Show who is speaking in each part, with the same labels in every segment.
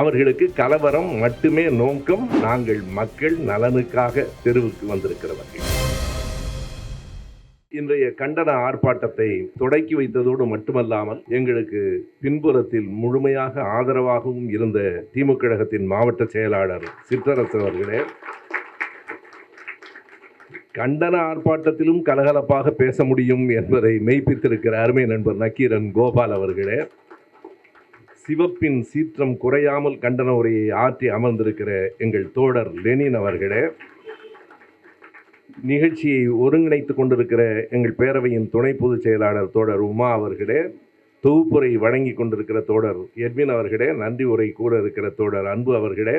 Speaker 1: அவர்களுக்கு கலவரம் மட்டுமே நோக்கம் நாங்கள் மக்கள் நலனுக்காக தெருவுக்கு வந்திருக்கிறவர்கள். இன்றைய கண்டன ஆர்ப்பாட்டத்தை தொடக்கி வைத்ததோடு மட்டுமல்லாமல் எங்களுக்கு பின்புறத்தில் முழுமையாக ஆதரவாகவும் இருந்த திமுக கழகத்தின் மாவட்ட செயலாளர் சிற்றரசு அவர்களே கண்டன ஆர்ப்பாட்டத்திலும் கலகலப்பாக பேச முடியும் என்பதை மெய்ப்பித்திருக்கிற அருமை நண்பர் நக்கீரன் கோபால் அவர்களே சிவப்பின் சீற்றம் குறையாமல் கண்டன உரையை ஆற்றி அமர்ந்திருக்கிற எங்கள் தோழர் லெனின் அவர்களே நிகழ்ச்சியை ஒருங்கிணைத்துக் கொண்டிருக்கிற எங்கள் பேரவையின் துணை பொதுச் செயலாளர் தோழர் உமா அவர்களே தொகுப்புரை வழங்கி கொண்டிருக்கிற தோழர் எட்வின் அவர்களே நன்றி உரை கூற இருக்கிற தோழர் அன்பு அவர்களே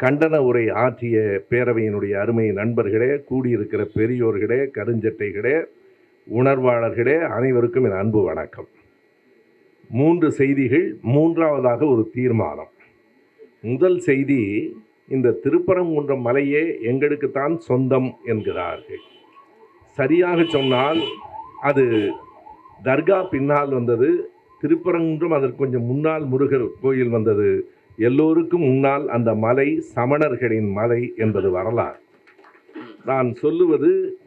Speaker 1: கண்டன உரை ஆற்றிய பேரவையினுடைய அருமை நண்பர்களே கூடியிருக்கிற பெரியோர்களே கருஞ்சட்டைகளே உணர்வாளர்களே அனைவருக்கும் என் அன்பு வணக்கம். மூன்று செய்திகள் மூன்றாவதாக ஒரு தீர்மானம். முதல் செய்தி இந்த திருப்பரங்குன்றம் மலையே எங்களுக்குத்தான் சொந்தம் என்கிறார்கள். சரியாக சொன்னால் அது தர்கா பின்னால் வந்தது திருப்பரங்குன்றம் அதற்கு கொஞ்சம் முன்னால் முருகர் கோயில் வந்தது. எல்லோருக்கும் முன்னால் அந்த மலை சமணர்களின் மலை என்பது வரலாறு. நான் சொல்லுவது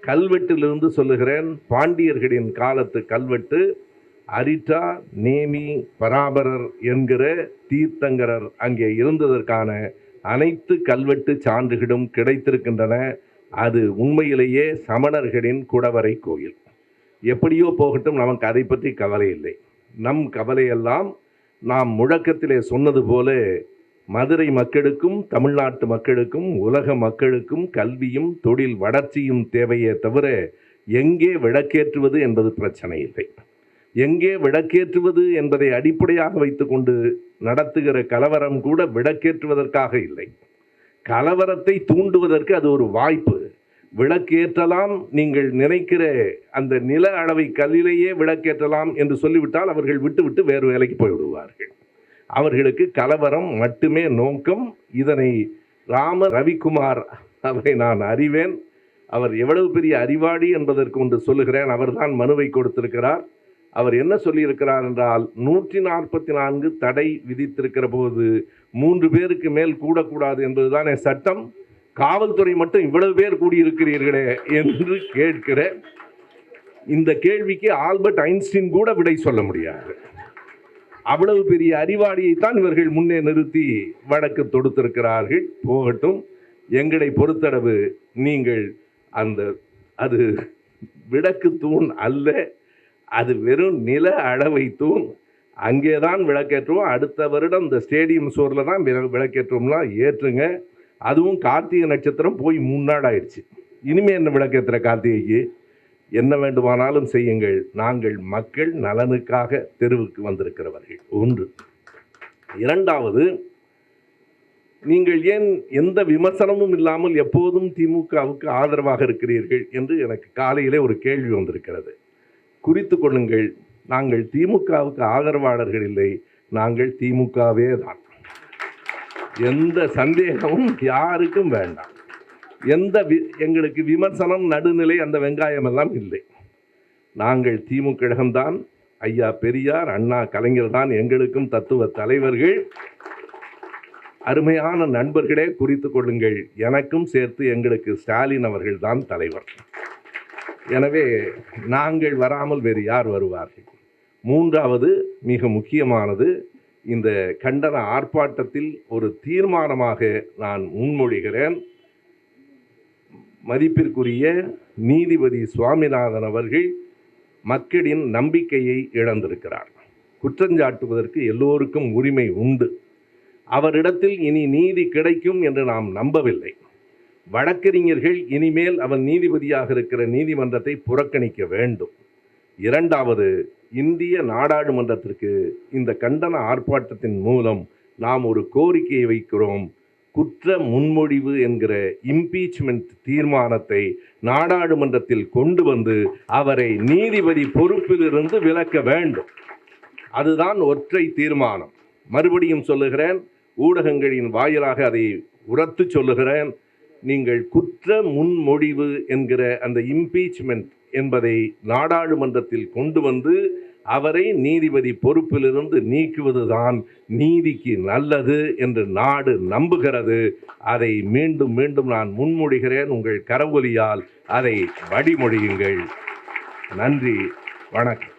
Speaker 1: கல்வெட்டிலிருந்து சொல்லுகிறேன் பாண்டியர்களின் காலத்து கல்வெட்டு அரிட்டா நேமி பராபரர் என்கிற தீர்த்தங்கரர் அங்கே இருந்ததற்கான அனைத்து கல்வெட்டு சான்றுகளும் கிடைத்திருக்கின்றன. அது உண்மையிலேயே சமணர்களின் குடவரை கோயில். எப்படியோ போகட்டும் நமக்கு அதை பற்றி கவலை இல்லை. நம் கவலையெல்லாம் நாம் முழக்கத்திலே சொன்னது போல மதுரை மக்களுக்கும் தமிழ்நாட்டு மக்களுக்கும் உலக மக்களுக்கும் கல்வியும் தொழில் வளர்ச்சியும் தேவையே தவிர எங்கே விளக்கேற்றுவது என்பது பிரச்சனை இல்லை. எங்கே விளக்கேற்றுவது என்பதை அடிப்படையாக வைத்துக்கொண்டு நடத்துகிற கலவரம் கூட விளக்கேற்றுவதற்காக இல்லை. கலவரத்தை தூண்டுவதற்கு அது ஒரு வாய்ப்பு. விளக்கேற்றலாம் நீங்கள் நினைக்கிற அந்த நில அளவை கல்லிலேயே விளக்கேற்றலாம் என்று சொல்லிவிட்டால் அவர்கள் விட்டுவிட்டு வேறு வேலைக்கு போய்விடுவார்கள். அவர்களுக்கு கலவரம் மட்டுமே நோக்கம். இதனை ராம ரவிக்குமார் அவரை நான் அறிவேன். அவர் எவ்வளவு பெரிய அறிவாளி என்பதற்கு ஒன்று சொல்லுகிறேன். அவர்தான் மனுவை கொடுத்திருக்கிறார். அவர் என்ன சொல்லியிருக்கிறார் என்றால் நூற்றி நாற்பத்தி நான்கு தடை விதித்திருக்கிற போது மூன்று பேருக்கு மேல் கூடக்கூடாது என்பதுதானே சட்டம்? காவல்துறை மட்டும் இவ்வளவு பேர் கூடியிருக்கிறீர்களே என்று கேட்கிற இந்த கேள்விக்கு ஆல்பர்ட் ஐன்ஸ்டீன் கூட விடை சொல்ல முடியாது. அவ்வளவு பெரிய அறிவாளியைத்தான் இவர்கள் முன்னே நிறுத்தி வழக்கு தொடுத்திருக்கிறார்கள். போகட்டும் எங்களை பொறுத்தளவு நீங்கள் அந்த அது விளக்கு தூண் அல்ல அது வெறும் நில அளவை தூண் அங்கே தான் விளக்கேற்றுவோம். அடுத்த வருடம் இந்த ஸ்டேடியம் சோரில் தான் விள- விளக்கேற்றுவோம்லாம் ஏற்றுங்க. அதுவும் கார்த்திகை நட்சத்திரம் போய் மூணு நாள் ஆயிடுச்சு. இனிமேல் என்ன விளக்கேற்றுற கார்த்திகைக்கு? என்ன வேண்டுமானாலும் செய்யுங்கள். நாங்கள் மக்கள் நலனுக்காக தெருவுக்கு வந்திருக்கிறவர்கள். ஒன்று. இரண்டாவது நீங்கள் ஏன் எந்த விமர்சனமும் இல்லாமல் எப்போதும் திமுகவுக்கு ஆதரவாக இருக்கிறீர்கள் என்று எனக்கு காலையிலே ஒரு கேள்வி வந்திருக்கிறது. குறித்து கொள்ளுங்கள். நாங்கள் திமுகவுக்கு ஆதரவாளர்கள் இல்லை. நாங்கள் திமுகவே தான். எந்த சந்தேகமும் யாருக்கும் வேண்டாம். எந்த வி எங்களுக்கு விமர்சனம் நடுநிலை அந்த வெங்காயம் எல்லாம் இல்லை. நாங்கள் திமுக கழகம்தான். ஐயா பெரியார் அண்ணா கலைஞர் தான் எங்களுக்கும் தத்துவ தலைவர்கள். அருமையான நண்பர்களே குறித்து கொள்ளுங்கள். எனக்கும் சேர்த்து எங்களுக்கு ஸ்டாலின் அவர்கள் தான் தலைவர். எனவே நாங்கள் வராமல் வேறு யார் வருவார்கள்? மூன்றாவது மிக முக்கியமானது இந்த கண்டன ஆர்ப்பாட்டத்தில் ஒரு தீர்மானமாக நான் முன்மொழிகிறேன். மதிப்பிற்குரிய நீதிபதி சுவாமிநாதன் அவர்கள் மக்களின் நம்பிக்கையை இழந்திருக்கிறார். குற்றஞ்சாட்டுவதற்கு எல்லோருக்கும் உரிமை உண்டு. அவரிடத்தில் இனி நீதி கிடைக்கும் என்று நாம் நம்பவில்லை. வழக்கறிஞர்கள் இனிமேல் அவன் நீதிபதியாக இருக்கிற நீதிமன்றத்தை புறக்கணிக்க வேண்டும். இரண்டாவது இந்திய நாடாளுமன்றத்திற்கு இந்த கண்டன ஆர்ப்பாட்டத்தின் மூலம் நாம் ஒரு கோரிக்கையை வைக்கிறோம். குற்ற முன்மொழிவு என்கிற இம்பீச்மெண்ட் தீர்மானத்தை நாடாளுமன்றத்தில் கொண்டு வந்து அவரை நீதிபதி பொறுப்பிலிருந்து விலக்க வேண்டும். அதுதான் ஒற்றை தீர்மானம். மறுபடியும் சொல்லுகிறேன் ஊடகங்களின் வாயிலாக அதை உரத்து சொல்லுகிறேன். நீங்கள் குற்ற முன்மொழிவு என்கிற அந்த இம்பீச்மெண்ட் என்பதை நாடாளுமன்றத்தில் கொண்டு வந்து அவரை நீதிபதி பொறுப்பிலிருந்து நீக்குவதுதான் நீதிக்கு நல்லது என்று நாடு நம்புகிறது. அதை மீண்டும் மீண்டும் நான் முன்மொழிகிறேன். உங்கள் கரவொலியால் அதை வழிமொழியுங்கள் நன்றி. வணக்கம்.